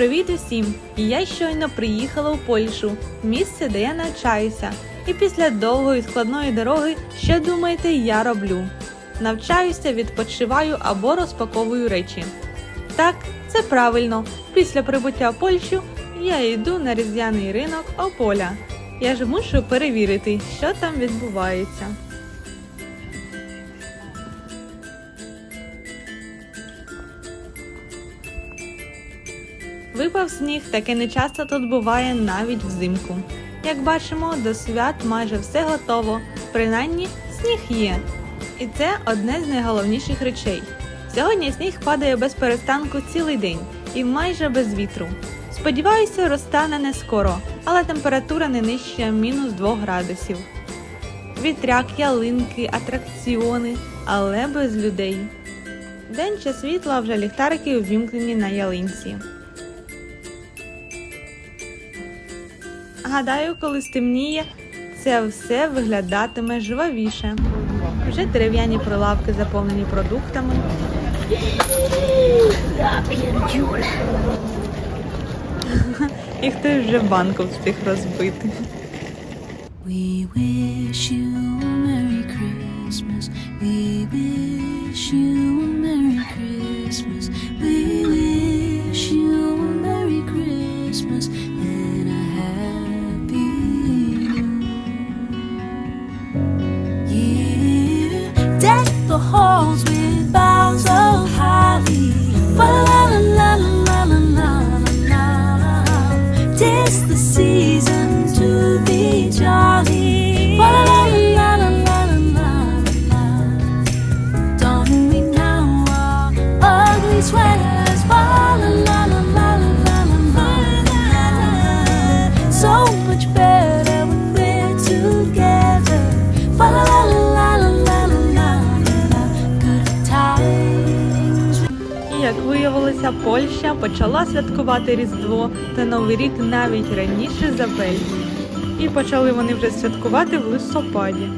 Привіт усім! Я щойно приїхала у Польщу, місце, де я навчаюся. І після довгої складної дороги, що думаєте, я роблю? Навчаюся, відпочиваю або розпаковую речі. Так, це правильно. Після прибуття в Польщу я йду на різдвяний ринок Ополя. Я ж мушу перевірити, що там відбувається. Випав сніг, таке нечасто тут буває навіть взимку. Як бачимо, до свят майже все готово, принаймні сніг є. І це одне з найголовніших речей. Сьогодні сніг падає без перестанку цілий день і майже без вітру. Сподіваюся, розтане не скоро, але температура не нижче мінус 2 градусів. Вітряк, ялинки, атракціони, але без людей. День чи світла вже ліхтарики увімкнені на ялинці. Гадаю, коли стемніє, це все виглядатиме жвавіше. Вже дерев'яні прилавки заповнені продуктами. І хтось вже банку встиг розбити. We wish you a Merry Christmas. We wish you a Merry Christmas. We wish you a Merry Christmas І як виявилося, Польща почала святкувати Різдво та Новий рік навіть раніше за Бельгію. І почали вони вже святкувати в листопаді.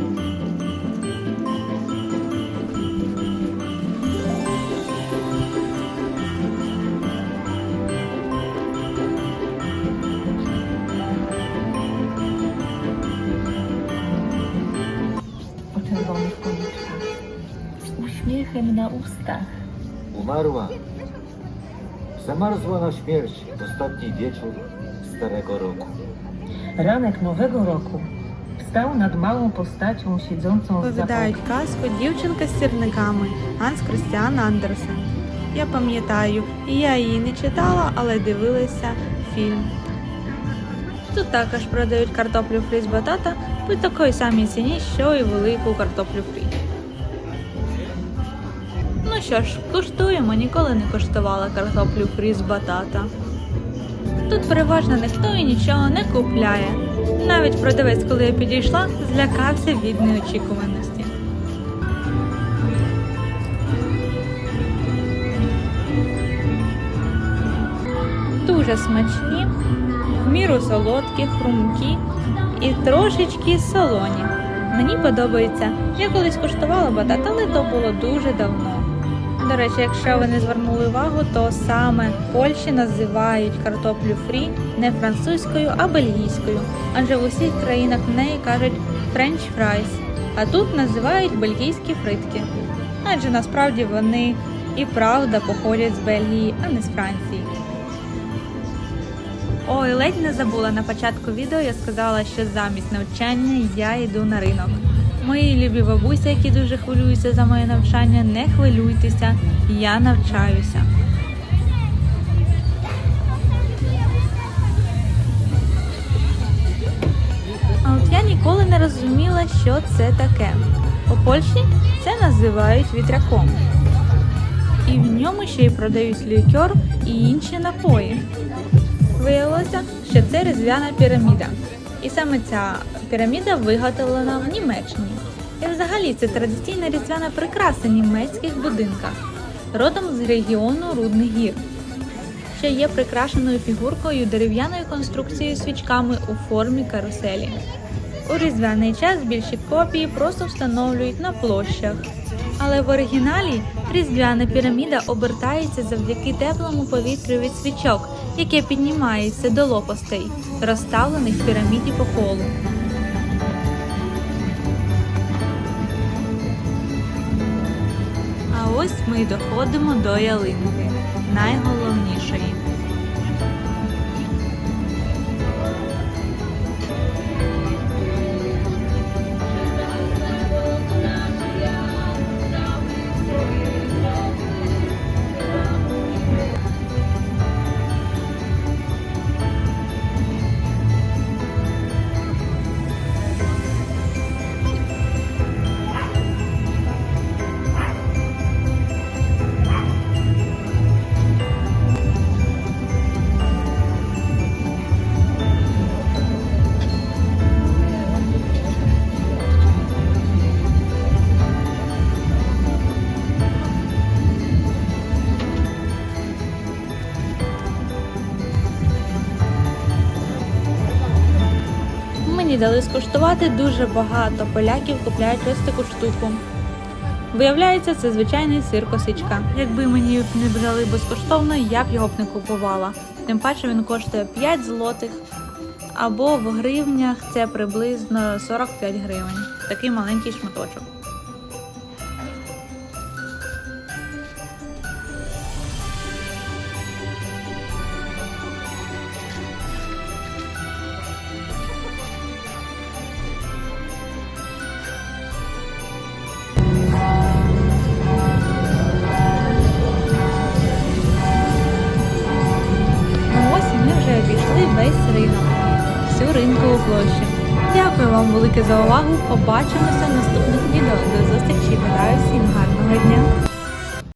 Uśmiechem na ustach. Umarła. Zamarzła na śmierć w ostatni wieczór starego roku. Ranek nowego roku wstał nad małą postacią siedzącą Повідають казку дівчинка з сірниками Ганс Крістіан Андерсен. Я пам'ятаю, і я її не читала, але дивилася фільм. Тут також продають картоплю фрі з батата по такій самій ціні, що і велику картоплю фрі. Що ж, куштуємо, ніколи не коштувала картоплю фрі з батата. Тут переважно ніхто і нічого не купляє. Навіть продавець, коли я підійшла, злякався від неочікуваності. Дуже смачні, в міру солодкі, хрумкі і трошечки солоні. Мені подобається. Я колись куштувала батат, але то було дуже давно. До речі, якщо ви не звернули увагу, то саме в Польщі називають картоплю фрі не французькою, а бельгійською, адже в усіх країнах в неї кажуть френч фрайс, а тут називають бельгійські фритки. Адже насправді вони і правда походять з Бельгії, а не з Франції. Ой, ледь не забула на початку відео. Я сказала, що замість навчання я йду на ринок. Мої любі бабусі, які дуже хвилюються за моє навчання, не хвилюйтеся, я навчаюся. А от я ніколи не розуміла, що це таке. У Польщі це називають вітряком. І в ньому ще й продають лікер і інші напої. Виявилося, що це різдвяна піраміда. І саме ця піраміда виготовлена в Німеччині. І взагалі це традиційна різдвяна прикраса німецьких будинках, родом з регіону Рудних гір, що є прикрашеною фігуркою дерев'яною конструкцією свічками у формі каруселі. У різдвяний час більші копії просто встановлюють на площах. Але в оригіналі різдвяна піраміда обертається завдяки теплому повітрю від свічок, яке піднімається до лопастей, розставлених в піраміді по колу. А ось ми доходимо до ялинки, найголовнішої. Мені дали скуштувати дуже багато. Поляків купляють ось таку штуку. Виявляється, це звичайний сир косичка. Якби мені не брали безкоштовно, я б його б не купувала. Тим паче він коштує 5 злотих. Або в гривнях це приблизно 45 гривень. Такий маленький шматочок. Вже весь ринок, всю ринкову площу. Дякую вам велике за увагу. Побачимося в наступних відео. До зустрічі. Бажаю всім гарного дня.